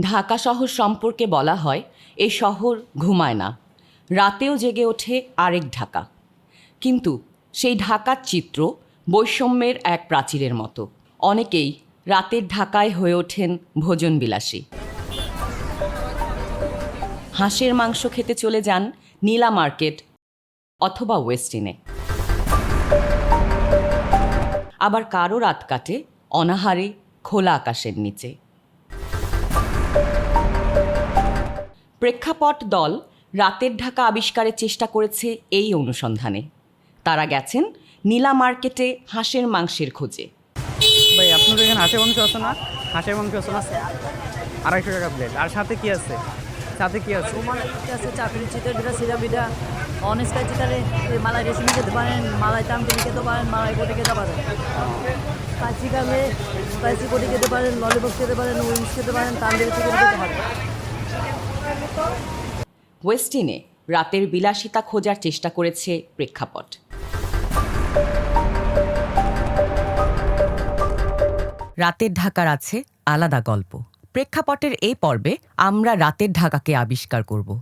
ঢাকা শহর সম্পর্কে বলা হয়, এ শহর ঘুমায় না। রাতেও জেগে ওঠে আরেক ঢাকা। কিন্তু সেই ঢাকার চিত্র বৈষম্যের এক প্রাচীরের মতো। অনেকেই রাতের ঢাকায় হয়ে ওঠেন ভোজনবিলাসী। হাঁসের মাংস খেতে চলে যান নীলা মার্কেট অথবা ওয়েস্টিনে আবার কারও রাত কাটে অনাহারে খোলা আকাশের নিচে। প্রেক্ষাপট দল রাতের ঢাকা আবিষ্কারের চেষ্টা করেছে এই অনুসন্ধানে। তারা গেছেন নীলা মার্কেটে হাঁসের মাংসের খোঁজে। ভাই আপনাদের এখানে হাঁসের মাংস আছে না? হাঁসের মাংস আছে না? আড়াইশো টাকা প্লেট আর সাথে কি আছে? সাথে কি আছে? তোমার আছে চাকরি চিতের যেটা সিরা বিটা অনেস্কাই চিতারে মালাই রেশমি খেতে পারেন মালাই তামটেনি খেতে পারেন মালাই কোটি খেতে পারেন। স্পাইসি খাবে স্পাইসি কোটি খেতে পারেন ললিপপ খেতে পারেন উইংস খেতে পারেন তান্দুরি চিকেন খেতে পারেন। ওয়েস্টিনে রাতের বিলাসিতা খোঁজার চেষ্টা করেছে প্রেক্ষাপট। রাতের ঢাকার আছে আলাদা গল্প। প্রেক্ষাপটের এই পর্বে আমরা রাতের ঢাকাকে আবিষ্কার করব।